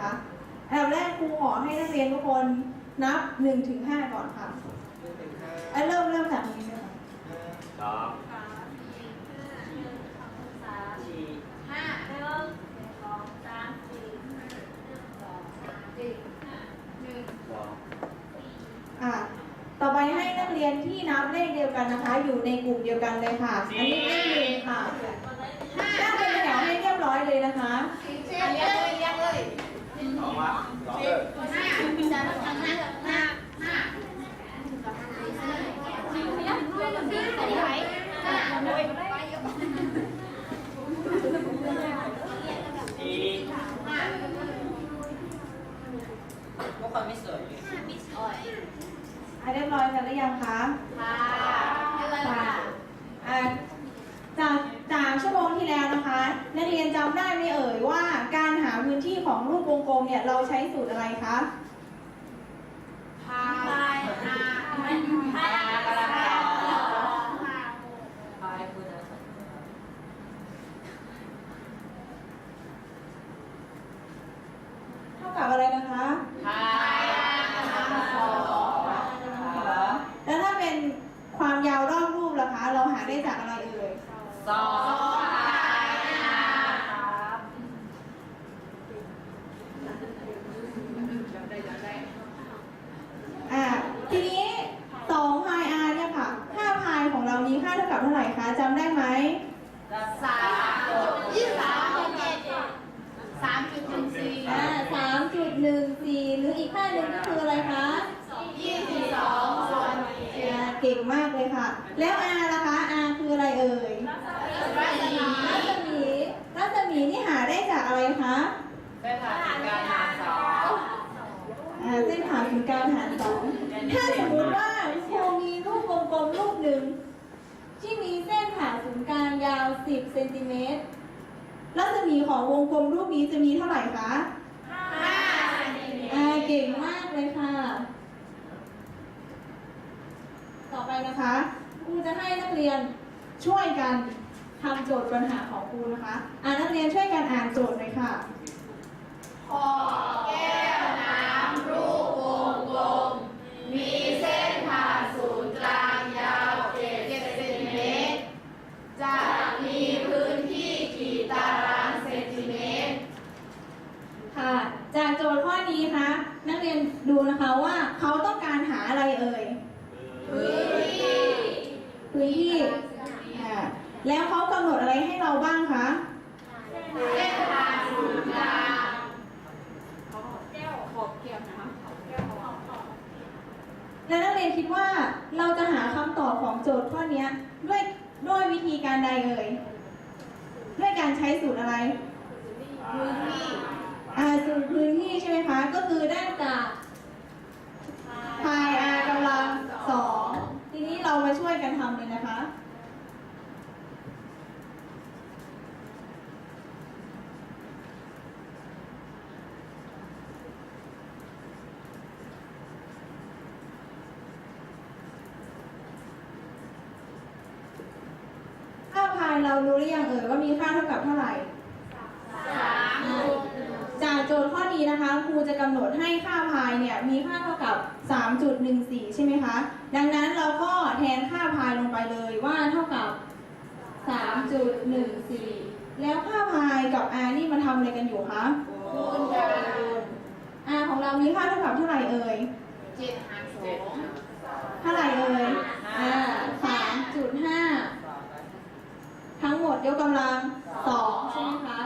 คะอันดับแรกครูขอให้นักเรียนทุกคนนับ1นถึงหก่อนค่ะอะเริ่มเริ่มจากตรงนี้เลยค่ะสองสี่ห้าหนึ่งสองสามสี่ห้าหนึ่งสองสามสี่ห้าหนึ่งสองอ่าต่อไปให้นักเรียนที่นับเลขเดียวกันนะคะ อยู่ในกลุ่มเดียวกันเลยค่ะ อันนี้เลขหนึ่งค่ะตั้งเป็นแถวให้เรียบร้อยเลยนะคะอันเรียกเลยเรียกเลยสอง วะสองเลยห้าจะต้องห้าห้าห้ายักด้วยกับพี่อันนี้ไหมห้าด้วยสี่ห้าพวกคนไม่สวยเลยอะเรียบร้อยกันหรือยังคะ ค่ะเรียกเลยค่ะ อะจากจากชั่วโมงที่แล้วนะคะ นักเรียนจำได้ไหมเอ่ยว่าการหาพื้นที่ของ รูปวงกลมเนี่ยเราใช้สูตรอะไรคะ พายอาพายอากระดาษ พายคุณนะ เท่ากับอะไรนะคะ พายอาสอง แล้วถ้าเป็นความยาวรอบรูปล่ะคะ เราหาได้จากอะไรเอ่ย สองพายอาครับ อะทีนี้2พาย r เนี่ยค่ะค่าพายของเรามีค่าเท่ากับเท่าไหร่คะจำได้ไหม สามจุดยี่สามจุดเจ็ดสามจุดหนึ่งสี่ อ่าสามจุดหนึ่งสี่หรืออีกค่าหนึ่งก็คืออะไรคะ ยี่สิบสองส่วนเจ็ด อ่าเก่งมากเลยค่ะ แล้ว r ล่ะคะ r คืออะไรเอ่ย รัศมี รัศมี รัศมีนี่หาได้จากอะไรคะ เส้นผ่านการหาสอง อ่าเส้นผ่าศูนย์กลางหารสองถ้าสมมติว่าครูมีรูปวงกลมรูปหนึ่งที่มีเส้นผ่าศูนย์กลางยาว 10เซ นติเมตร รัศมีของวงกลมรูปนี้จะมีเท่าไหร่คะห้าเซนติเมตรอ่าเก่งมากเลยค่ะ ต่อไปนะคะครูจะให้นักเรียนช่วยกันทำโจทย์ปัญหาของครูนะคะ อ่านักเรียนช่วยกันอ่านโจทย์เลยค่ะขอแก้ว นักเรียนดูนะคะว่าเขาต้องการหาอะไรเอ่ยพื้นที่พื้นที่อ่าแล้วเขากำหนดอะไรให้เราบ้างคะเส้นผ่าศูนย์กลางแล้วนักเรียนคิดว่าเราจะหาคำตอบของโจทย์ข้อเนี้ยด้วยด้วยวิธีการใดเอ่ยด้วยการใช้สูตรอะไรพื้นที่ อ่าสูตรพื้นที่ใช่ไหมคะ ก็คือได้จากพาย r กำลังสองทีนี้เรามาช่วยกันทำเลยนะคะ ค่าพายเรารู้หรือยังเอ่ยว่ามีค่าเท่ากับเท่าไหร่ สามจุด จากโจทย์ข้อ นี้นะคะครูจะกำหนดให้ค่าพายเนี่ยมีค่าเท่ากับ 3.14 ใช่ไหมคะ ดังนั้นเราก็แทนค่าพายลงไปเลยว่าเท่ากับ 3.14 แล้วค่าพายกับ r นี่มันทำอะไรกันอยู่คะคูณกัน r ของเรามีค่าเท่ากับเท่าไหร่เอ่ยเจ็ดหารสเจ็ดองเท่าไหร่เอ่ยอ่า3.5 ทั้งหมดยกกำลังสองใช่ไหมคะ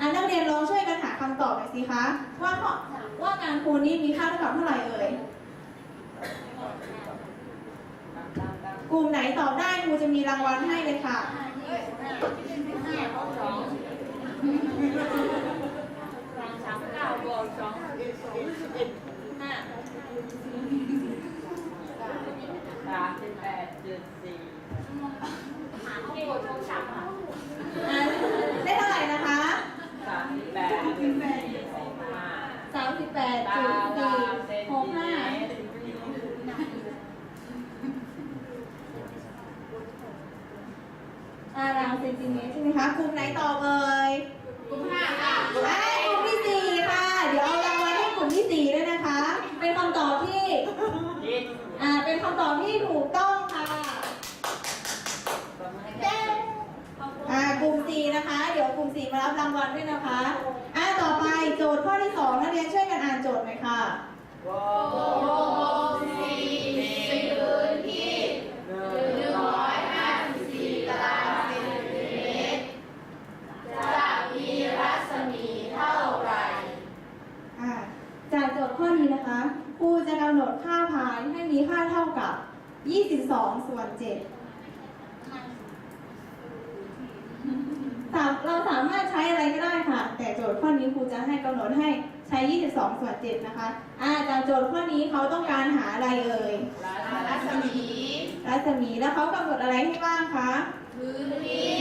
อันนักเรียนลองช่วยกันหาคำตอบหน่อยสิคะ ว่าข้อว่าการคูณนี้มีค่าเท่ากับเท่าไหร่เอ่ยกลุ่มไหนตอบได้ครูจะมีรางวัลให้เลยค่ะสามเก้าบวกสอง ห้า สามสิบแปดจุดสี่ หารที่บวกสาม อะได้เท่าไหร่นะคะ สามสิบแปดจุดสี่หกห้า สามสิบแปด ตา จุด รา สี่ งเซน หก ติเม ห้า ตร ตาราวเซนติเมตรใช่ไหมคะ กลุ่มไหนตอบเอ่ยกลุ่มห้าค่ะไอ้กลุ่มที่สี่ค่ะ เดี๋ยวเอารางวัลให้กลุ่มที่สี่ด้วยนะคะ เป็นคำตอบที่ยิดอ่า เป็นคำตอบที่ถูกต้องค่ะอ่ากลุ่มสี่นะคะ เดี๋ยวกลุ่มสี่มารับรางวัลด้วยนะคะ อ่าต่อไปโจทย์ข้อที่สองนักเรียนช่วยกันอ่านโจทย์หน่อยค่ะววงกลมสี่สี่พื้นที่หนึ่งร้อยห้าสิบสี่ตารางเซนติเมตร จะมีรัศมีเท่าไหร่ อ่าจากโจทย์ข้อนี้นะคะครูจะกำหนดค่าพายให้ มีค่าเท่ากับ 22 ส่วน 7 เราสามารถใช้อะไรก็ได้ค่ะ แต่โจทย์ข้อนี้ครูจะให้กำหนดให้ใช้ 22 ส่วน 7 นะคะอาจากโจทย์ข้อนี้เขาต้องการหาอะไรเอ่ยรัศมีรัศมีแล้วเขากำหนดอะไรให้บ้างคะพื้นที่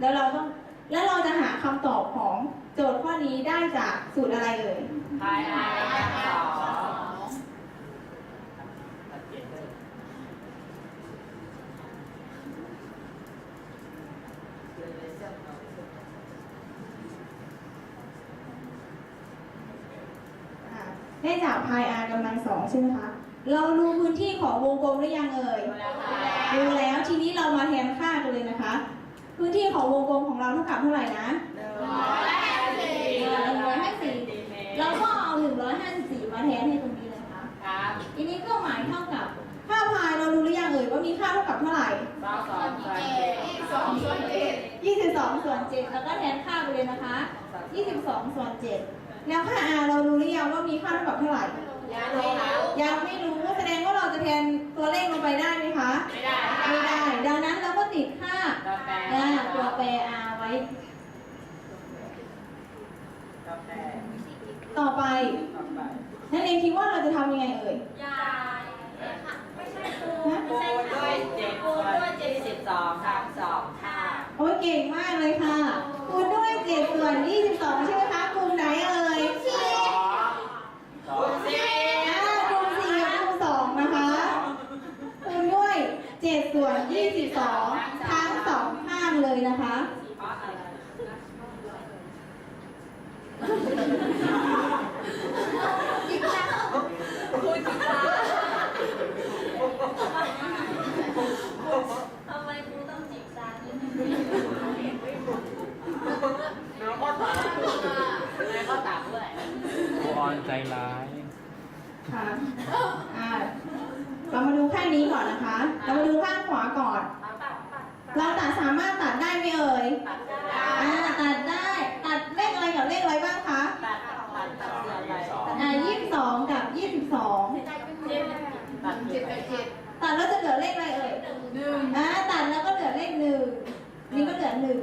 แล้วเราต้องแล้วเราจะหาคำตอบของโจทย์ข้อนี้ได้จากสูตรอะไรเอ่ยภายในสอง อ่า ได้จากพาย r กำลังสองใช่ไหมคะ เรารู้พื้นที่ของวงกลมหรือยังเอ่ยรู้แล้วทีนี้เรามาแทนค่ากันเลยนะคะ พื้นที่ของวงกลมของเราเท่ากับเท่าไหร่นะหนึ่งร้อยห้าสิบหนึ่งร้อยห้าสิบเราก็เอาหนึ่งร้อยห้าสิบสี่มาแทนให้ตรงนี้เลยค่ะครับทีนี้ก็หมายเท่ากับค่าพายเรารู้หรือยังเอ่ยว่ามีค่าเท่ากับเท่าไหร่สองสองสามเจ็ดสองส่วนเจ็ด22ส่วน7แล้วก็แทนค่าไปเลยนะคะ 22ส่วน7 แล้วค่า r เรารู้หรือยังว่ามีค่าเท่ากับเท่าไหร่ ยังไม่รู้ยังไม่รู้แสดงว่าเราจะแทนตัวเลขลงไปได้ไหมคะ ไม่ได้ ไม่ได้ ดังนั้นเราก็ติดค่ากาแฟอ่าตัวแปร r ไว้กาแฟต่อไปต่อไป นั่นเองคิดว่าเราจะทำยังไงเอ่ยยายไม่ใช่ครูฮะไม่ใช่ค่ะด้วยเจ็ดครูส่วนด้วยเจ็ดยี่สิสิบบสองสามสองค่ะ โอ้ยเก่งมากเลยค่ะคูณด้วย7ส่วน22ใช่ไหมคะกลุ่มไหนเอ่ย สองสองสี่ อ่ากลุ่ม4กับกลุ่ม2นะคะคูณด้วย 7 ส่วน 22 ทั้งสองข้างเลยนะคะ เพราะอะไร ทำไมครูต้องจิกตาด้วย เนื้อข้อสามเนื้อข้อสามด้วย ครูออน ใจร้าย ค่ะอ่าเรามาดูข้างนี้ก่อนนะคะ เรามาดูข้างขวาก่อนตัดตัดเราตัดสามารถตัดได้ไหมเอ่ยตัดได้อ่าตัดได้ ตัดเลขอะไรกับเลขอะไรบ้างคะตัดตัดตัดเสียอะไรอ่ายี่สิบสองกับยี่สิบสองเจ็ดตัดเจ็ดกับเจ็ดตัดแล้วจะเหลือเลขอะไรเอ่ยหนึ่งอ่าตัดแล้วก็เหลือเลขหนึ่งนี่ก็เหลือหนึ่ง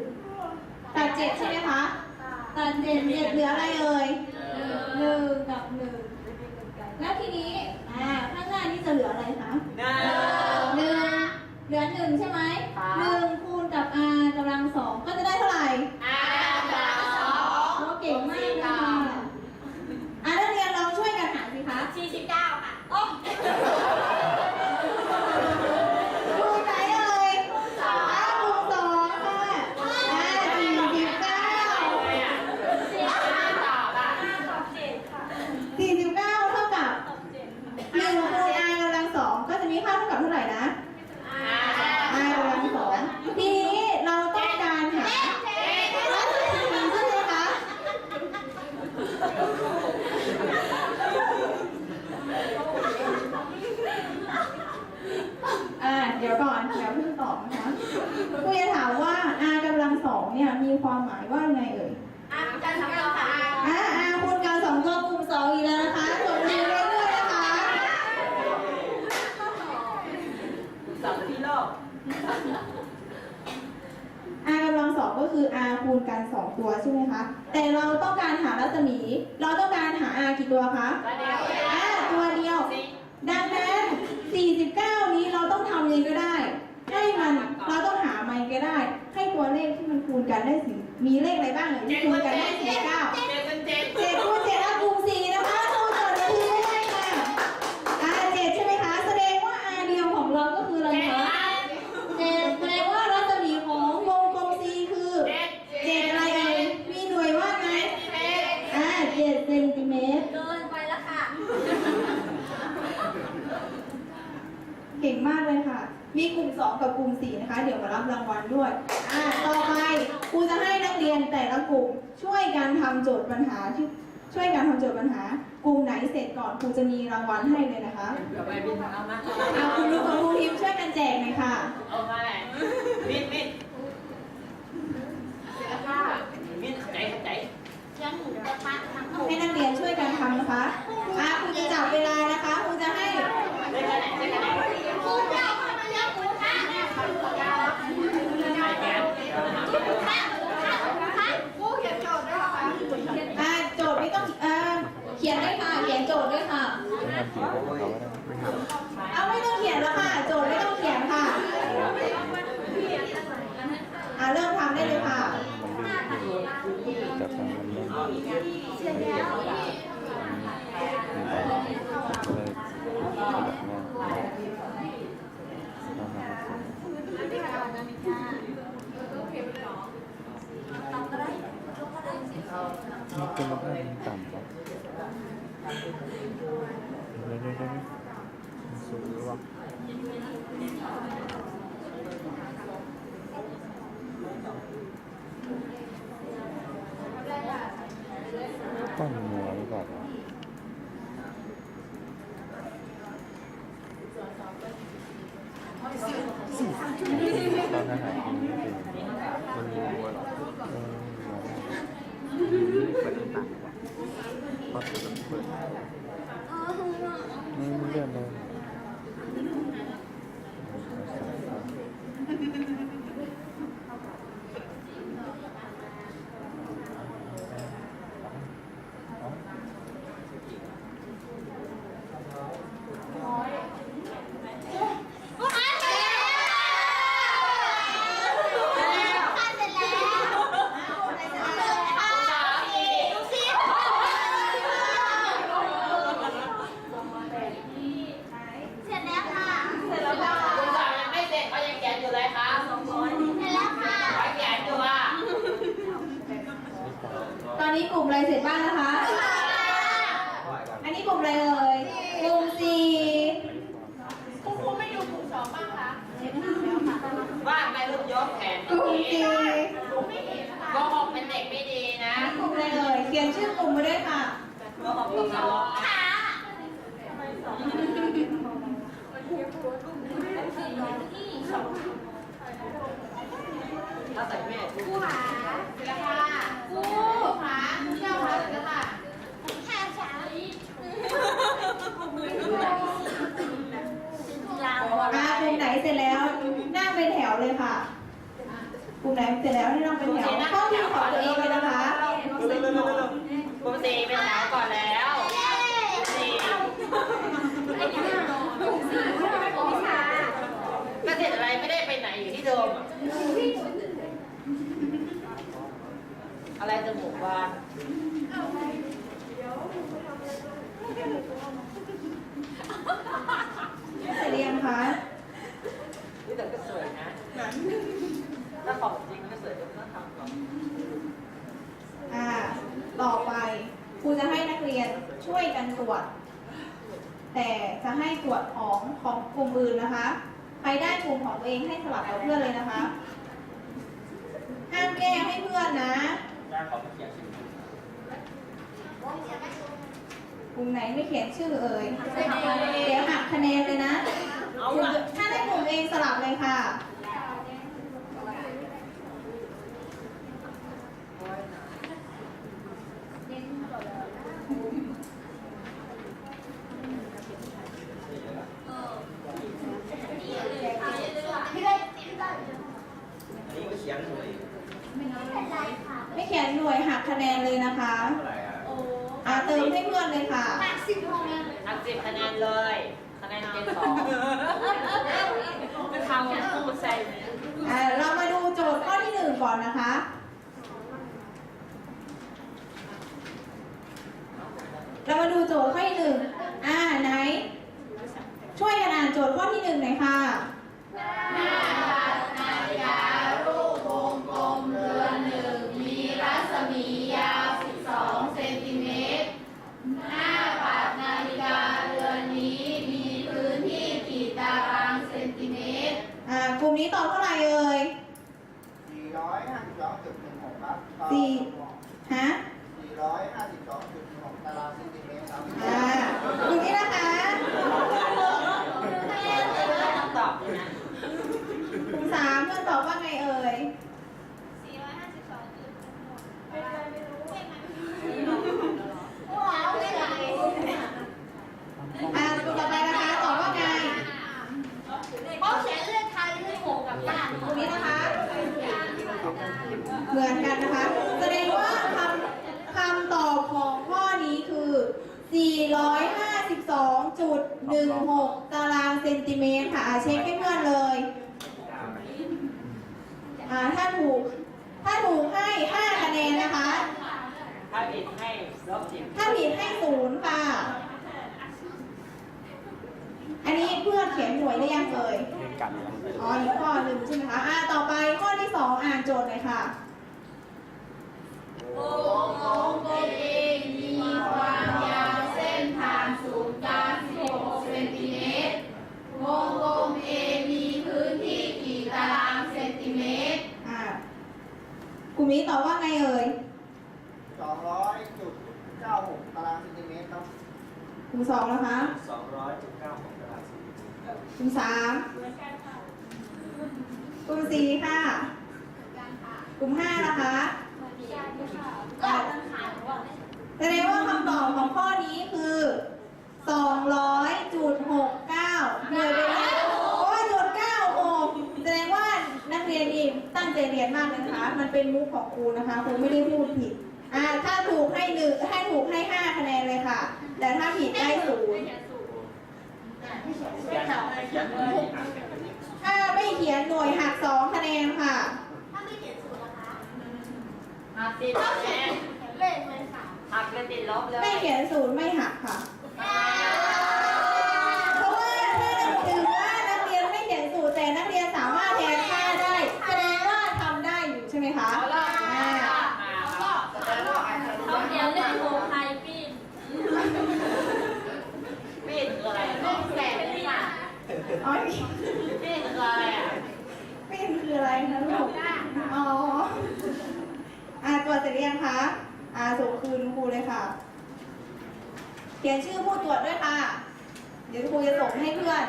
ตัดเจ็ดใช่ไหมคะตัดเจ็ดเจ็ดเหลืออะไรเอ่ย หนึ่งกับหนึ่งแล้วทีนี้อ่าข้างหน้านี่จะเหลืออะไรคะหนึ่งหนึ่งเหลือหนึ่งใช่ไหมหนึ่งคูณกับ r กำลังสองก็จะได้เท่าไหร่ อาสามสอง โอ้เก่งมากเลยค่ะอะนักเรียนลองช่วยกันหาสิคะ สี่สิบเก้าค่ะ โอ้คูณไหนเอ่ยอะคูณสองค่ะอะสี่สิบเก้า สี่ห้าตอบอะห้าตอบเจ็ดค่ะ สี่สิบเก้าเท่ากับ ตอบเจ็ด หนึ่งคูณ r กำลังสองก็จะมีค่าเท่ากับเท่าไหร่นะ อ่า r กำลังสองทีนี้เราต้องการหารัศมีใช่ไหมคะ อ่า เดี๋ยวก่อนเดี๋ยวเพิ่งตอบนะคะครูจะถามว่า r กำลังสองเนี่ยมี ความหมายว่าไงเอ่ยอะการทำงานค่ะอ่า r คูณกันสองตัวกลุ่มสองอีกแล้วนะคะจดมือไว้ด้วยนะคะ สองที่โลก r กำลังสองก็คือ r คูณกันสองตัวใช่ไหมคะ แต่เราต้องการหารัศมี เราต้องการหา r กี่ตัวคะตัวเดียวอ่าตัวเดียว ดังนั้น 49 นี้เราต้องทำยังไงก็ได้ ให้มัน เราต้องหามันก็ได้ให้ ตัวเลขที่มันคูณกันได้สิมีเลขอะไรบ้างเลยที่คูณกันได้สิบเก้าเจ็ดเจ็ดเจ็ดคูณเจ็ดแล้วคูณสี่นะคะคูณเจ็ดคูณได้ค่ะอ่าเจ็ดใช่ไหมคะ แสดงว่าอาเดียวของเราก็คืออะไรคะเจ็ดแสดงว่ารัศมีของวงกลมซีคือเจ็ดอะไรเอ่ยมีหน่วยว่าไงอ่าเจ็ดเซนติเมตรเกินไปล้ค่ะ เก่งมากเลยค่ะ บกลุ่มสี่นะคะ เดี๋ยวมารับรางวัลด้วย อ่า ต่อไปครูจะให้นักเรียนแต่ละกลุ่มช่วยกันทำโจทย์ปัญหาที่ช่วยกันทำโจทย์ปัญหา กลุ่มไหนเสร็จก่อนครูจะมีรางวัลให้เลยนะคะเดี๋ยวไปบินเอานะเอาคุณลูกกับครูพิมพ์ช่วยกันแจกหน่อยค่ะ เอามาไหนบินบินเสร็จแล้วค่ะบินใจใจยังหมูกระทะทั้งหมดให้นักเรียนช่วยกันทำนะคะอ่าครูจะจับเวลานะคะครูจะให้ ได้กันไหนได้กันไหน กูจะเอาทำไมเลี้ยงหมูกระทะเนี่ย ไม่แกน กูเขียนโจทย์ด้วยค่ะ อ่าโจทย์ไม่ต้องเอ่อเขียนด้วยค่ะ เขียนโจทย์ด้วยค่ะ ไม่ทำสีผมเขาก็ได้ไม่ทำ เอาไม่ต้องเขียนแล้วค่ะ โจทย์ไม่ต้องเขียนค่ะ อ่าเริ่มทำได้เลยค่ะ มันดื้อจับทางมันเล่นเสร็จแล้วเลยแบบ นี้นี่เป็นระดับต่ำครับเดี๋ยวเดี๋ยวเดี๋ยวสูงหรือวะ 気にならない。 อนนี้กลุ่มอะไรเสร็จบ้างนะคะ อันนี้กลุ่มอะไรเอ่ยกลุ่มสี่คุณครูไม่ดูกลุ่มสองบ้างคะว่าไปลูกยกแขนกลุ่มสี่ก็หกเป็นเด็กไม่ดีนะ กลุ่มอะไรเอ่ยเขียนชื่อกลุ่มมาด้วยค่ะโก็หกกลุ่มนรกค่ะถ้าใส่แม่คู่หาเสร็จแล้วค่ะ วเลยค่ะ กลุ่มไหนเสร็จแล้วให้น้องเป็นแถวเข้าที่ขอบเตียงเลยนะคะกลุ่มสี่เป็นแถวก่อนแล้วซีก็เสร็จอะไรไม่ได้ไปไหนอยู่ที่เดมอะไรจมูกบานเสร็จเรียนคะนี่แต่ก็สวยนะ นั้นถ้าของจริงก็เสือจะต้องทำก่อนอ่า ต่อไปครูจะให้นักเรียนช่วยกันตรวจ แต่จะให้ตรวจของของกลุ่มอื่นนะคะ ใครได้กลุ่มของตัวเองให้สลับกับเพื่อนเลยนะคะ ห้ามแก้ให้เพื่อนนะกลุ่มไหนไม่เขียนชื่อเอ่ยเดี๋ยวหักคะแนนเลยนะ ถ้าได้กลุ่มเองสลับเลยค่ะ เพื่อนเขียนหน่วยได้ยังเอ่ยเล่นกันแล้วอ๋ออีกข้อหนึ่งใช่ไหมคะอ่าต่อไปข้อที่สองอ่านโจทย์เลยค่ะวงกลมเป็นเองมีความยาวเส้นผ่านศูนย์กลาง16เซนติเมตรวงกลม A มีพื้นที่กี่ตารางเซนติเมตรอ่ากลุ่มนี้ตอบว่าไงเอ่ยสองร้อยจุดเก้าหกตารางเซนติเมตรครับกลุ่มสองนะคะสองร้อยจุดเกลุ่มสามกลุ่มสี่ค่ะ กลุ่มห้านะคะก็แสดงว่าคำตอบของข้อนี้คือ200.69หกเก้าหน่วยเวลาโอ้ยจุด96แสดงว่านักเรียนนี่ตั้งใจเรียนมากเลยนะคะ มันเป็นมุกของครูนะคะครูไม่ได้พูดผิดอ่าถ้าถูกให้หนึ่งให้ถูกให้ห้าคะแนนเลยค่ะ แต่ถ้าผิดได้ศูนย์ เขียนเขียนเลยถ้าไม่เขียนหน่วยหักสองคะแนนค่ะ ถ้าไม่เขียนศูนย์นะคะ หักติดถ้าแนเขียนนเลขเลยค่ะหักเลยติดลบเลยไม่เขียนศูนย์ไม่หักค่ะ เพราะว่าถ้าถือว่านักเรียนไม่เขียนสูตรแต่นักเรียนสามารถแทนค่าได้ แสดงว่าทำได้อยู่ใช่ไหมคะ เอาละ อ่า เขาเขียนเลขหกไทยปีน มีดคืออะไร เลขแปดเลยค่ะ อ๋อ มีดคืออะไรอะ ปิ้นคืออะไรคะลูกอ๋ออ่าตรวจเสร็จหรือยังคะอ่าส่งคืนครูเลยค่ะ เขียนชื่อผู้ตรวจด้วยค่ะ เดี๋ยวครูจะส่งให้เพื่อน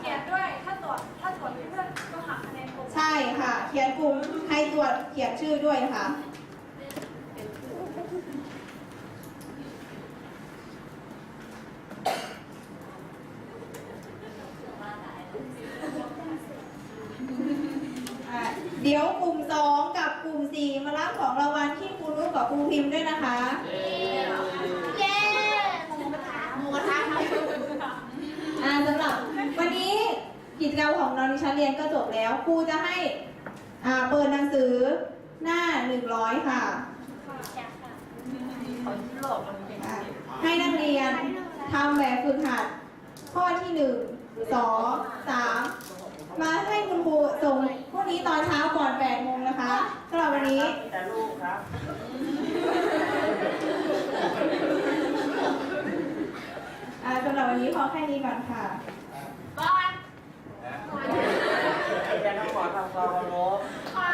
เขียนด้วย ถ้าตรวจ ถ้าตรวจเพื่อนก็หักคะแนนครบ ใช่ค่ะ เขียนกลุ่มใครตรวจ เขียนชื่อด้วยนะคะอะเดี๋ยวกลุ่มสองกับกลุ่มสี่มารับของรางวัลที่ครูรู้กับครูพิมพ์ด้วยนะคะเย้หมูกระทะหมูกระทะทำอ่าสำหรับวันนี้กิจกรรมของเราในชั้นเรียนก็จบแล้วครูจะให้ อ่าเปิดหนังสือหน้า100ค่ะคนโลกมันเป็นอ่าให้นักเรียนทำแบบฝึกหัด ข้อที่1 2 3มาให้คุณครูส่งพรุ่งนี้ตอนเช้าก่อน8โมงนะคะสำหรับวันนี้มีแต่ลูกครับ อ่าสำหรับวันนี้พอแค่นี้ก่อนค่ะ บอลเรีย น้องหอทำความเคารพ ค่